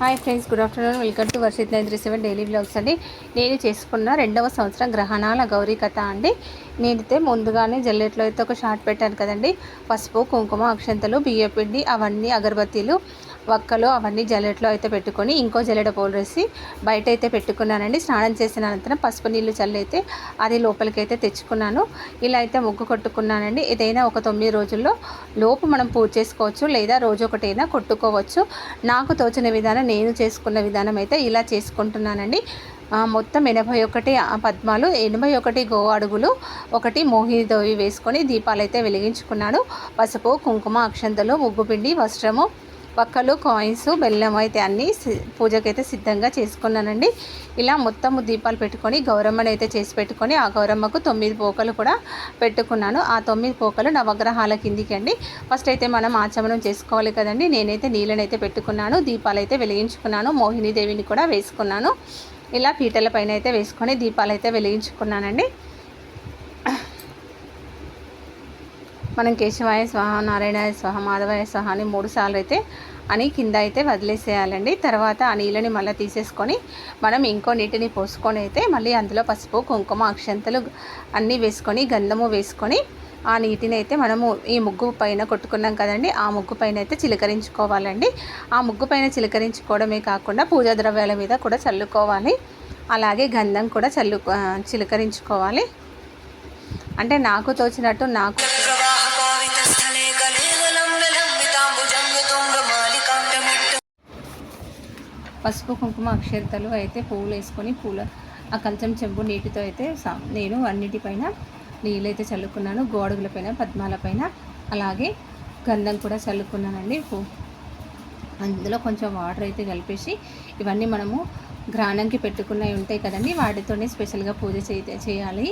Hi friends good afternoon. Welcome to Varshith nine three seven daily blogs అండి. నేను చేసుకున్న రెండవ సంవత్సరం గ్రహణాల గౌరీ కథ అండి. నేనైతే ముందుగానే జల్లెట్లో అయితే ఒక షార్ట్ పెట్టాను కదండి. పసుపు కుంకుమ అక్షంతలు బియ్యపిండి అవన్నీ అగరబత్తీలు వక్కలు అవన్నీ జల్లెట్లో అయితే పెట్టుకొని ఇంకో జల్లెడ పోలేసి బయట అయితే పెట్టుకున్నానండి. స్నానం చేసిన అనంతరం పసుపు నీళ్ళు చల్లైతే అది లోపలికి అయితే తెచ్చుకున్నాను. ఇలా అయితే ముగ్గు కొట్టుకున్నానండి. ఏదైనా ఒక తొమ్మిది రోజుల్లో లోపు మనం పూజ చేసుకోవచ్చు లేదా రోజు ఒకటైనా కొట్టుకోవచ్చు. నాకు తోచిన విధానం నేను చేసుకున్న విధానం అయితే ఇలా చేసుకుంటున్నానండి. మొత్తం ఎనభై ఒకటి పద్మాలు ఎనభై ఒకటి గో అడుగులు ఒకటి మోహిదోవి వేసుకొని దీపాలు అయితే వెలిగించుకున్నాను. పసుపు కుంకుమ అక్షంతలు ముగ్గుపిండి వస్త్రము పక్కలు కాయిన్స్ బెల్లం అయితే అన్నీ పూజకైతే సిద్ధంగా చేసుకున్నానండి. ఇలా మొత్తం దీపాలు పెట్టుకొని గౌరమ్మని అయితే చేసి పెట్టుకొని ఆ గౌరమ్మకు తొమ్మిది పోకలు కూడా పెట్టుకున్నాను. ఆ తొమ్మిది పోకలు నవగ్రహాల కిందికి అండి ఫస్ట్ అయితే మనం ఆచమనం చేసుకోవాలి కదండి. నేనైతే నీళ్ళనైతే పెట్టుకున్నాను. దీపాలు అయితే వెలిగించుకున్నాను మోహినీదేవిని కూడా వేసుకున్నాను. ఇలా పీటల పైన అయితే వేసుకొని దీపాలు అయితే వెలిగించుకున్నానండి. మనం కేశవాయ స్వహ నారాయణాయ స్వహ మాధవాయ స్వాహ అని మూడు సార్లు అయితే అని కింద అయితే వదిలేసేయాలండి. తర్వాత ఆ నీళ్ళని మళ్ళీ తీసేసుకొని మనం ఇంకో నీటిని పోసుకొని అయితే మళ్ళీ అందులో పసుపు కుంకుమ అక్షంతలు అన్నీ వేసుకొని గంధము వేసుకొని ఆ నీటిని అయితే మనము ఈ ముగ్గు పైన కొట్టుకున్నాం కదండి ఆ ముగ్గు పైన అయితే చిలకరించుకోవాలండి. ఆ ముగ్గు పైన చిలకరించుకోవడమే కాకుండా పూజా ద్రవ్యాల మీద కూడా చల్లుకోవాలి. అలాగే గంధం కూడా చల్లు చిలకరించుకోవాలి. అంటే నాకు తోచినట్టు నాకు పసుపు కుంకుమ అక్షరతలు అయితే పువ్వులు వేసుకొని పూల ఆ కంచం చెంబు నీటితో అయితే నేను అన్నిటిపైన నీళ్ళైతే చల్లుకున్నాను. గోడగులపైన పద్మాలపైన అలాగే గంధం కూడా చల్లుకున్నానండి. అందులో కొంచెం వాటర్ అయితే కలిపేసి ఇవన్నీ మనము గ్రాణంకి పెట్టుకున్నవి ఉంటాయి కదండి. వాటితోనే స్పెషల్గా పూజ చేయాలి.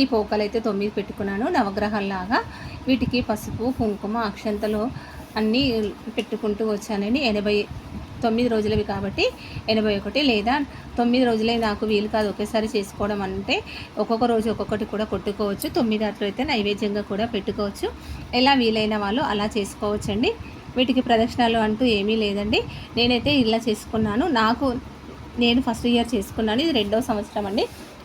ఈ పోకలు అయితే తొమ్మిది పెట్టుకున్నాను. నవగ్రహాల్లాగా వీటికి పసుపు కుంకుమ అక్షంతలు అన్నీ పెట్టుకుంటూ వచ్చానండి. ఎనభై తొమ్మిది రోజులవి కాబట్టి ఎనభై ఒకటి లేదా తొమ్మిది రోజులే నాకు వీలు కాదు ఒకేసారి చేసుకోవడం అంటే ఒక్కొక్క రోజు ఒక్కొక్కటి కూడా కొట్టుకోవచ్చు. తొమ్మిది అట్లు అయితే నైవేద్యంగా కూడా పెట్టుకోవచ్చు. ఎలా వీలైన వాళ్ళు అలా చేసుకోవచ్చండి. వీటికి ప్రదక్షిణాలు అంటూ ఏమీ లేదండి. నేనైతే ఇలా చేసుకున్నాను. నాకు నేను ఫస్ట్ ఇయర్ చేసుకున్నాను. ఇది రెండో సంవత్సరం అండి.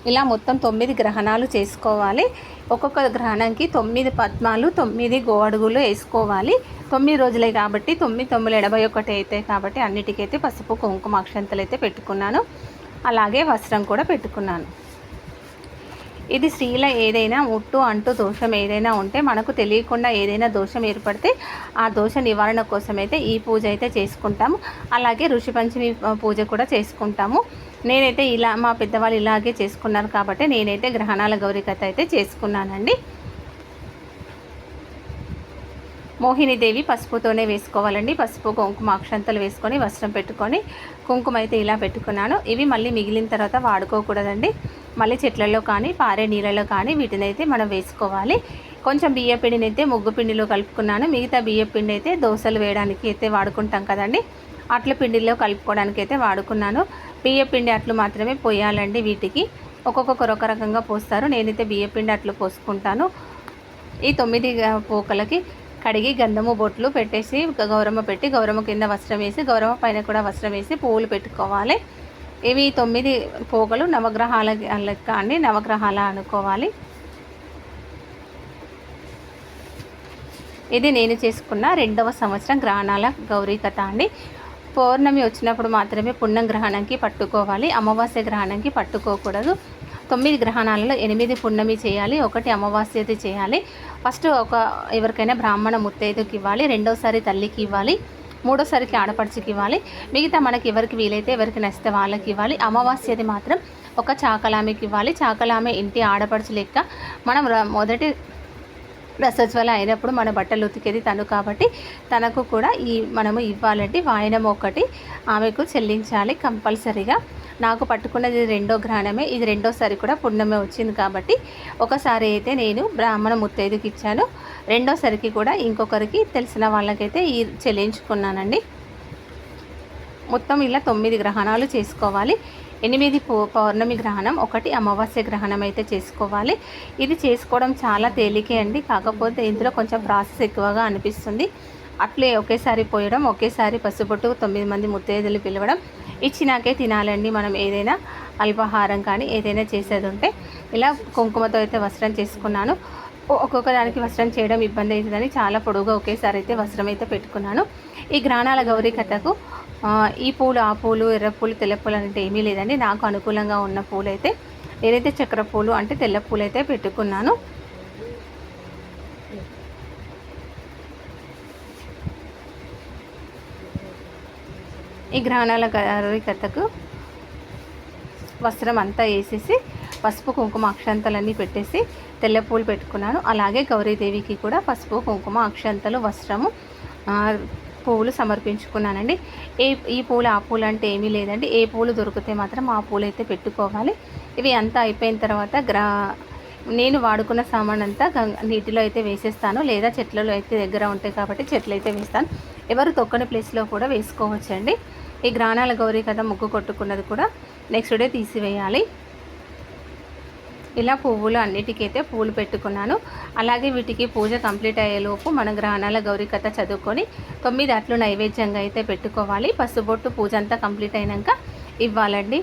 ఇలా మొత్తం తొమ్మిది గ్రహణాలు చేసుకోవాలి. ఒక్కొక్క గ్రహణంకి తొమ్మిది పద్మాలు తొమ్మిది గోడుగులు వేసుకోవాలి. తొమ్మిది రోజులే కాబట్టి తొమ్మిది తొమ్మిది ఎనభై ఒకటి అయితే కాబట్టి అన్నిటికైతే పసుపు కుంకుమ అక్షంతలు అయితే పెట్టుకున్నాను. అలాగే వస్త్రం కూడా పెట్టుకున్నాను. ఇది స్త్రీల ఏదైనా ముట్టు అంటూ దోషం ఏదైనా ఉంటే మనకు తెలియకుండా ఏదైనా దోషం ఏర్పడితే ఆ దోష నివారణ కోసం అయితే ఈ పూజ అయితే చేసుకుంటాము. అలాగే ఋషి పంచమి పూజ కూడా చేసుకుంటాము. నేనైతే ఇలా మా పెద్దవాళ్ళు ఇలాగే చేసుకున్నారు కాబట్టి నేనైతే గ్రహణాల గౌరికత అయితే చేసుకున్నానండి. మోహినీదేవి పసుపుతోనే వేసుకోవాలండి. పసుపు కుంకుమ అక్షంతలు వేసుకొని వస్త్రం పెట్టుకొని కుంకుమ అయితే ఇలా పెట్టుకున్నాను. ఇవి మళ్ళీ మిగిలిన తర్వాత వాడుకోకూడదండి. మళ్ళీ చెట్లలో కానీ పారే నీళ్ళలో కానీ వీటిని అయితే మనం వేసుకోవాలి. కొంచెం బియ్య పిండిని అయితే ముగ్గు పిండిలో కలుపుకున్నాను. మిగతా బియ్య పిండి అయితే దోశలు వేయడానికి అయితే వాడుకుంటాం కదండి. అట్ల పిండిలో కలుపుకోవడానికి అయితే వాడుకున్నాను. బియ్య పిండి అట్లు మాత్రమే పోయాలండి వీటికి. ఒక్కొక్కరు ఒక రకంగా పోస్తారు. నేనైతే బియ్య పిండి అట్లు పోసుకుంటాను. ఈ తొమ్మిది పోకలకి కడిగి గంధము బొట్లు పెట్టేసి గౌరమ్మ పెట్టి గౌరమ్మ కింద వస్త్రం వేసి గౌరమ్మ పైన కూడా వస్త్రం వేసి పువ్వులు పెట్టుకోవాలి. ఇవి తొమ్మిది పోగలు నవగ్రహాల లెక్క అన్ని నవగ్రహాల అనుకోవాలి. ఇది నేను చేసుకున్న రెండవ సంవత్సరం గ్రహణాల గౌరీ కథ అండి. పౌర్ణమి వచ్చినప్పుడు మాత్రమే పుణ్యం గ్రహణంకి పట్టుకోవాలి అమావాస్య గ్రహణంకి పట్టుకోకూడదు. తొమ్మిది గ్రహణాలలో ఎనిమిది పున్నమి చేయాలి ఒకటి అమావాస్యది చేయాలి. ఫస్ట్ ఒక ఎవరికైనా బ్రాహ్మణ ముత్తైదుకి ఇవ్వాలి రెండోసారి తల్లికి ఇవ్వాలి. మూడోసారికి ఆడపడుచుకి ఇవ్వాలి మిగతా మనకి ఎవరికి వీలైతే ఎవరికి నచ్చితే వాళ్ళకి ఇవ్వాలి అమావాస్యది మాత్రం ఒక చాకలామికి ఇవ్వాలి చాకలామె ఇంటి ఆడపడుచు లెక్క మనం మొదటి రసజ్వల అయినప్పుడు మన బట్టలు ఉతికేది తను కాబట్టి తనకు కూడా ఈ మనము ఇవ్వాలంటే వాయనం ఒకటి ఆమెకు చెల్లించాలి కంపల్సరీగా. నాకు పట్టుకున్నది రెండో గ్రహణమే ఇది రెండోసారి కూడా పుణ్యమే వచ్చింది కాబట్టి ఒకసారి అయితే నేను బ్రాహ్మణ ముత్తైదుకి ఇచ్చాను. రెండోసారికి కూడా ఇంకొకరికి తెలిసిన వాళ్ళకైతే ఈ చెల్లించుకున్నానండి. మొత్తం ఇలా తొమ్మిది గ్రహణాలు చేసుకోవాలి. ఎనిమిది పౌర్ణమి గ్రహణం ఒకటి అమావాస్య గ్రహణం అయితే చేసుకోవాలి. ఇది చేసుకోవడం చాలా తేలికే అండి. కాకపోతే ఇందులో కొంచెం ప్రాసెస్ ఎక్కువగా అనిపిస్తుంది. అట్లే ఒకేసారి పోయడం ఒకేసారి పసుపొట్టు తొమ్మిది మంది ముత్తైదులు పిలవడం ఇచ్చినాకే తినాలండి మనం ఏదైనా. అల్పాహారం కానీ ఏదైనా చేసేది ఉంటే. ఇలా కుంకుమతో అయితే వస్త్రం చేసుకున్నాను. ఒక్కొక్క దానికి వస్త్రం చేయడం ఇబ్బంది అవుతుందని చాలా పొడవుగా ఒకేసారి అయితే వస్త్రం అయితే పెట్టుకున్నాను. ఈ గ్రాణాల గౌరీ కథకు ఈ పూలు ఆ పూలు ఎర్ర పూలు తెల్ల పూలు అంటే ఏమీ లేదండి. నాకు అనుకూలంగా ఉన్న పూలు అయితే ఏదైతే చక్ర పూలు అంటే తెల్ల పూలు అయితే పెట్టుకున్నాను. ఈ గ్రహణాల గౌరీ కథకు వస్త్రం అంతా వేసేసి పసుపు కుంకుమ అక్షంతలన్నీ పెట్టేసి తెల్ల పూలు పెట్టుకున్నాను. అలాగే గౌరీదేవికి కూడా పసుపు కుంకుమ అక్షంతలు వస్త్రము పువ్వులు సమర్పించుకున్నానండి. ఏ ఈ పూలు ఆ పూలు అంటే ఏమీ లేదండి. ఏ పూలు దొరికితే మాత్రం ఆ పూలు అయితే పెట్టుకోవాలి. ఇవి అంతా అయిపోయిన తర్వాత గ్రా నేను వాడుకున్న సామాన్ అంతా నీటిలో అయితే వేసేస్తాను. లేదా చెట్లలో అయితే దగ్గర ఉంటాయి కాబట్టి చెట్లు అయితే వేస్తాను. ఎవరు తొక్కని ప్లేస్లో కూడా వేసుకోవచ్చండి. ఈ గ్రాణాల గౌరీ కథ ముగ్గు కొట్టుకున్నది కూడా. నెక్స్ట్ డే తీసివేయాలి. ఇలా పువ్వులు అన్నిటికైతే పూలు పెట్టుకున్నాను. అలాగే వీటికి పూజ కంప్లీట్ అయ్యేలోపు మన గ్రహణాల గౌరీ కథ చదువుకొని తొమ్మిది అట్లు నైవేద్యంగా అయితే పెట్టుకోవాలి. పసుబొట్టు పూజ అంతా కంప్లీట్ అయినాక ఇవ్వాలండి.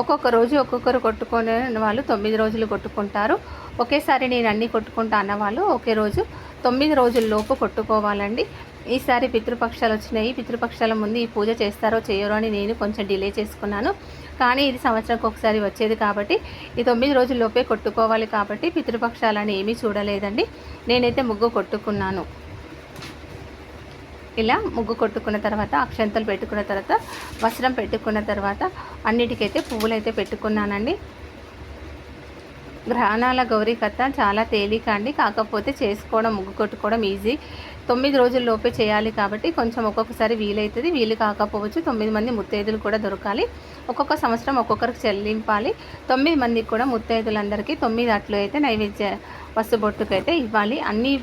ఒక్కొక్క రోజు ఒక్కొక్కరు కొట్టుకునే వాళ్ళు తొమ్మిది రోజులు కొట్టుకుంటారు. ఒకేసారి నేను అన్నీ కొట్టుకుంటా అన్న వాళ్ళు ఒకే రోజు తొమ్మిది రోజుల లోపు కొట్టుకోవాలండి. ఈసారి పితృపక్షాలు వచ్చినాయి. పితృపక్షాల ముందు ఈ పూజ చేస్తారో చేయరో అని నేను కొంచెం డిలే చేసుకున్నాను. కానీ ఇది సంవత్సరంకి ఒకసారి వచ్చేది కాబట్టి ఈ తొమ్మిది రోజుల్లోపే కొట్టుకోవాలి కాబట్టి పితృపక్షాలని ఏమీ చూడలేదండి. నేనైతే ముగ్గు కొట్టుకున్నాను. ఇలా ముగ్గు కొట్టుకున్న తర్వాత అక్షంతలు పెట్టుకున్న తర్వాత వస్త్రం పెట్టుకున్న తర్వాత అన్నిటికైతే పువ్వులు అయితే పెట్టుకున్నానండి. గ్రహణాల గౌరీ కథ చాలా తేలిక అండి. కాకపోతే చేసుకోవడం ముగ్గు కొట్టుకోవడం ఈజీ తొమ్మిది రోజుల లోపే చేయాలి కాబట్టి కొంచెం ఒక్కొక్కసారి వీలవుతుంది వీలు కాకపోవచ్చు తొమ్మిది మంది ముత్తైదులు కూడా దొరకాలి. ఒక్కొక్క సంవత్సరం ఒక్కొక్కరికి చెల్లింపాలి. తొమ్మిది మందికి కూడా ముత్తైదులందరికీ తొమ్మిది అట్లు అయితే నైవేద్య పసుబొట్టుకు అయితే ఇవ్వాలి. అన్ని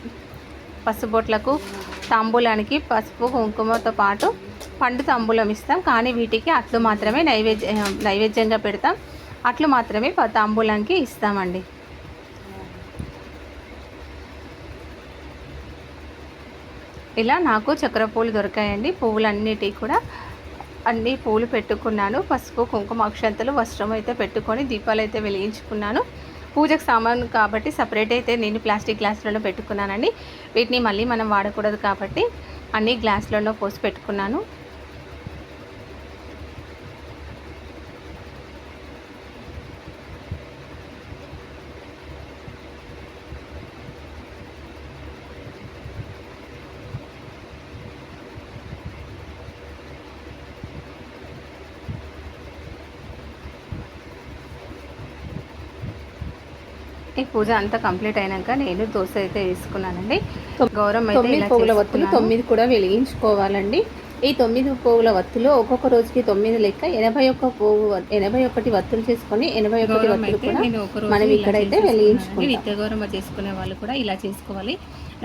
పసుబొట్లకు తాంబూలానికి పసుపు కుంకుమతో పాటు పండు తాంబూలం ఇస్తాం. కానీ వీటికి అట్లు మాత్రమే నైవేద్య నైవేద్యంగా పెడతాం. అట్లు మాత్రమే ప- తాంబూలానికి ఇస్తామండి. ఇలా నాకు చక్కెర పూలు దొరికాయండి. పువ్వులన్నిటికీ కూడా అన్ని పూలు పెట్టుకున్నాను. పసుపు కుంకుమ అక్షంతలు వస్త్రం అయితే పెట్టుకొని దీపాలు అయితే వెలిగించుకున్నాను. పూజకు సామాన్ కాబట్టి సపరేట్ అయితే నేను ప్లాస్టిక్ గ్లాసులలో పెట్టుకున్నానండి. వీటిని మళ్ళీ మనం వాడకూడదు కాబట్టి అన్ని గ్లాసులలో పోసి పెట్టుకున్నాను. ఈ పూజ అంతా కంప్లీట్ అయినాక నేను దోశ అయితే వేసుకున్నానండి. గౌరవం అయితే పువ్వుల వత్తులు. తొమ్మిది కూడా వెలిగించుకోవాలండి. ఈ తొమ్మిది పువ్వుల వత్తులు ఒక్కొక్క రోజుకి తొమ్మిది లెక్క ఎనభై ఒక్క పువ్వు ఎనభై ఒకటి వత్తులు చేసుకొని ఎనభై ఒకటి వత్తులు అయితే కూడా మనం ఇక్కడైతే చేసేసుకున్నానండి. వెలిగించుకుంటాం. నిత్య గౌరవ చేసుకునే వాళ్ళు కూడా ఇలా చేసుకోవాలి.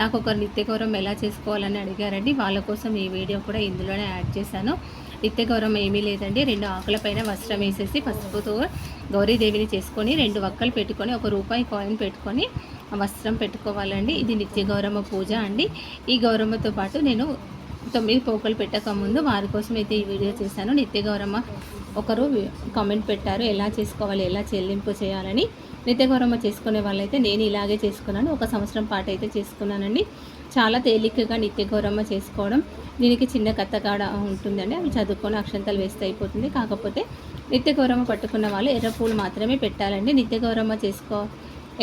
నాకు ఒక నిత్య గౌరవం ఎలా చేసుకోవాలని అడిగారండి. వాళ్ళ కోసం ఈ వీడియో కూడా ఇందులోనే యాడ్ చేశాను. నిత్య గౌరవం ఏమీ లేదండి. రెండు ఆకుల పైన వస్త్రం వేసేసి పసుపుతో గౌరీదేవిని చేసుకొని రెండు వక్కలు పెట్టుకొని ఒక రూపాయి కాయిన్ పెట్టుకొని వస్త్రం పెట్టుకోవాలండి. ఇది నిత్య గౌరవ పూజ అండి. ఈ గౌరమ్మతో పాటు నేను తొమ్మిది పోకలు పెట్టకముందు వారి కోసం అయితే ఈ వీడియో చేశాను. నిత్య గౌరమ్మ ఒకరు కామెంట్ పెట్టారు ఎలా చేసుకోవాలి ఎలా చెల్లింపు చేయాలని. నిత్య గౌరమ్మ చేసుకునే వాళ్ళైతే నేను ఇలాగే చేసుకున్నాను. ఒక సంవత్సరం పాటు అయితే చేసుకున్నానండి. చాలా తేలికగా నిత్య గౌరమ్మ చేసుకోవడం దీనికి చిన్న కత్తగాడ ఉంటుందండి. అవి చదువుకొని అక్షంతలు వేస్తే అయిపోతుంది. కాకపోతే నిత్య గౌరమ్మ పట్టుకున్న వాళ్ళు ఎర్ర పూలు మాత్రమే పెట్టాలండి. నిత్య గౌరమ్మ చేసుకో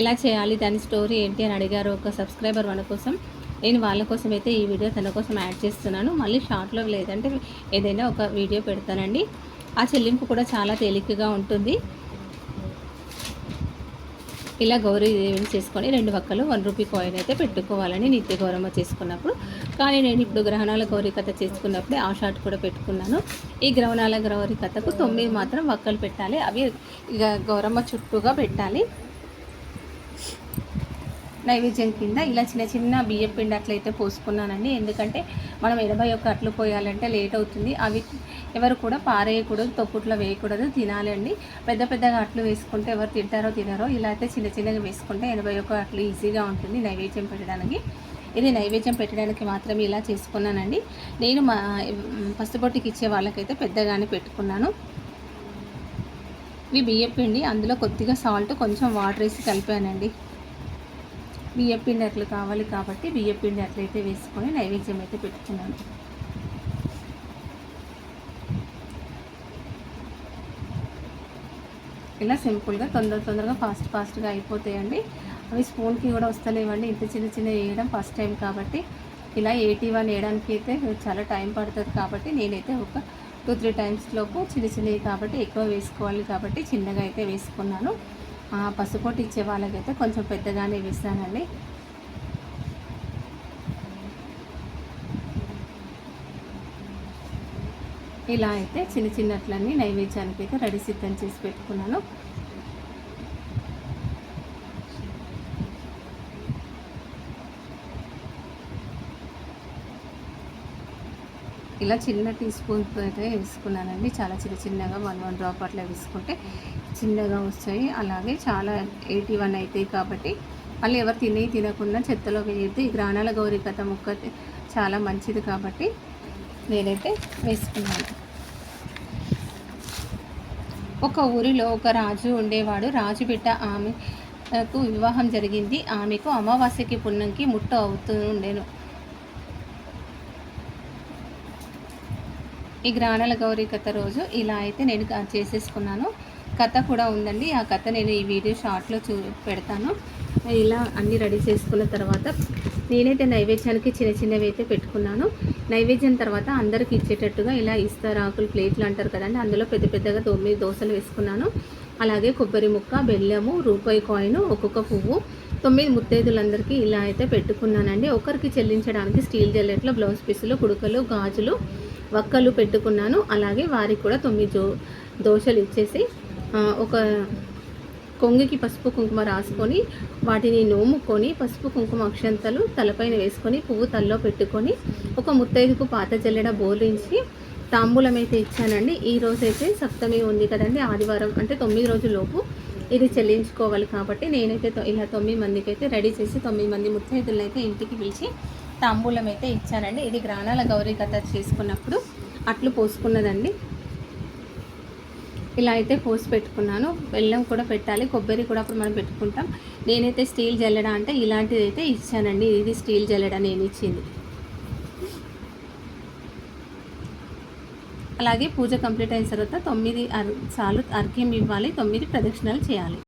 ఎలా చేయాలి దాని స్టోరీ ఏంటి అని అడిగారు ఒక సబ్స్క్రైబర్ మన కోసం. నేను వాళ్ళ కోసం అయితే ఈ వీడియో తన కోసం యాడ్ చేస్తున్నాను. మళ్ళీ షార్ట్లో లేదంటే ఏదైనా ఒక వీడియో పెడతానండి. ఆ చెల్లింపు కూడా చాలా తేలికగా ఉంటుంది. ఇలా గౌరీదేవిని చేసుకొని రెండు వక్కలు వన్ రూపీ కాయిన్ అయితే పెట్టుకోవాలని నిత్య గౌరమ్మ చేసుకున్నప్పుడు. కానీ నేను ఇప్పుడు గ్రహణాల గౌరీ కథ చేసుకున్నప్పుడే ఆ షార్ట్ కూడా పెట్టుకున్నాను. ఈ గ్రహణాల గౌరీ కథకు తొమ్మిది మాత్రం వక్కలు పెట్టాలి. అవి ఇక గౌరమ్మ చుట్టూగా పెట్టాలి. నైవేద్యం కింద ఇలా చిన్న చిన్న బియ్యం పిండి అట్లయితే పోసుకున్నానండి. ఎందుకంటే మనం ఎనభై ఒక్క అట్లు పోయాలంటే లేట్ అవుతుంది. అవి ఎవరు కూడా పారేయకూడదు తొక్కుట్లో వేయకూడదు తినాలండి. పెద్ద పెద్దగా అట్లు వేసుకుంటే ఎవరు తింటారో తినారో ఇలా అయితే చిన్న చిన్నగా వేసుకుంటే ఎనభై ఒక్క అట్లు ఈజీగా ఉంటుంది నైవేద్యం పెట్టడానికి. ఇది నైవేద్యం పెట్టడానికి మాత్రమే ఇలా చేసుకున్నానండి. నేను మా పసుపొట్టికి ఇచ్చే వాళ్ళకైతే పెద్దగానే పెట్టుకున్నాను. ఇవి బియ్యం పిండి అందులో కొద్దిగా సాల్ట్ కొంచెం వాటర్ వేసి కలిపానండి. బియ్యం పిండి అట్లు కావాలి కాబట్టి బియ్యం పిండి అట్లయితే వేసుకొని నైవేద్యం అయితే పెట్టుకున్నాను. ఇలా సింపుల్గా తొందర తొందరగా ఫాస్ట్ ఫాస్ట్గా అయిపోతాయండి. అవి స్పూన్కి కూడా వస్తలేవండి. ఇంత చిన్న చిన్న వేయడం ఫస్ట్ టైం కాబట్టి ఇలా ఎయిటీ వన్ వేయడానికి అయితే చాలా టైం పడుతుంది కాబట్టి నేనైతే ఒక టూ త్రీ టైమ్స్ లోపు చిన్న చిన్నవి కాబట్టి ఎక్కువ వేసుకోవాలి కాబట్టి చిన్నగా అయితే వేసుకున్నాను. పసుపోటు ఇచ్చే వాళ్ళకైతే కొంచెం పెద్దగానే వేస్తానండి. ఇలా అయితే చిన్న చిన్నట్లన్నీ నైవేద్యానికి అయితే రెడీ సిద్ధం చేసి పెట్టుకున్నాను. ఇలా చిన్న టీ స్పూన్తో అయితే వేసుకున్నానండి. చాలా చిన్న చిన్నగా వన్ వన్ డ్రాప్ అట్లా వేసుకుంటే చిన్నగా వస్తాయి. అలాగే చాలా ఎయిటీ వన్ అవుతాయి కాబట్టి మళ్ళీ ఎవరు తినే తినకుండా చెత్తలో వేయద్దు. ఈ గ్రాణాల గౌరీ కథ ముక్క చాలా మంచిది కాబట్టి నేనైతే వేసుకున్నాను. ఒక ఊరిలో ఒక రాజు ఉండేవాడు. రాజు బిడ్డ ఆమెకు వివాహం జరిగింది. ఆమెకు అమావాస్యకి పుణ్యంకి ముట్ట అవుతూ ఉండేను. ఈ గ్రాణాల గౌరీ కథ రోజు ఇలా అయితే నేను చేసేసుకున్నాను. కథ కూడా ఉందండి. ఆ కథ నేను ఈ వీడియో షార్ట్లో చూ పెడతాను. ఇలా అన్నీ రెడీ చేసుకున్న తర్వాత నేనైతే నైవేద్యానికి చిన్న చిన్నవి అయితే పెట్టుకున్నాను. నైవేద్యం తర్వాత అందరికి ఇచ్చేటట్టుగా ఇలా ఇస్తారు ఆకులు ప్లేట్లు అంటారు కదండి. అందులో పెద్ద పెద్దగా తొమ్మిది దోశలు వేసుకున్నాను. అలాగే కొబ్బరి ముక్క బెల్లము రూపాయి కాయిన్ ఒక్కొక్క పువ్వు. తొమ్మిది ముత్తైదులందరికీ ఇలా అయితే పెట్టుకున్నానండి. ఒకరికి చెల్లించడానికి స్టీల్ జల్లెట్లో బ్లౌజ్ పీసులు కుడుకలు గాజులు వక్కలు పెట్టుకున్నాను. అలాగే వారికి కూడా తొమ్మిది దోశలు ఇచ్చేసి ఒక కొంగికి పసుపు కుంకుమ రాసుకొని వాటిని నోముకొని పసుపు కుంకుమ అక్షంతలు తలపైన వేసుకొని పువ్వు తల్లో పెట్టుకొని ఒక ముత్తైదుకు పాత జల్లెడ బోలించి తాంబూలం అయితే ఇచ్చానండి. ఈ రోజైతే సప్తమి ఉంది కదండి ఆదివారం అంటే తొమ్మిది రోజుల్లోపు ఇది చెల్లించుకోవాలి కాబట్టి నేనైతే ఇలా తొమ్మిది మందికి అయితే రెడీ చేసి తొమ్మిది మంది ముత్తైదులను అయితే ఇంటికి పిలిచి తాంబూలం అయితే ఇచ్చానండి ఇది గ్రాణాల గౌరీ కథ చేసుకున్నప్పుడు అట్లు పోసుకున్నదండి. ఇలా అయితే పోసి పెట్టుకున్నాను. బెల్లం కూడా పెట్టాలి. కొబ్బరి కూడా అప్పుడు మనం పెట్టుకుంటాం. నేనైతే స్టీల్ జల్లెడ అంటే ఇలాంటిది అయితే ఇచ్చానండి. ఇది స్టీల్ జల్లెడ నేను ఇచ్చింది. అలాగే పూజ కంప్లీట్ అయిన తర్వాత తొమ్మిది సార్లు అర్ఘ్యం ఇవ్వాలి. తొమ్మిది ప్రదక్షిణలు చేయాలి.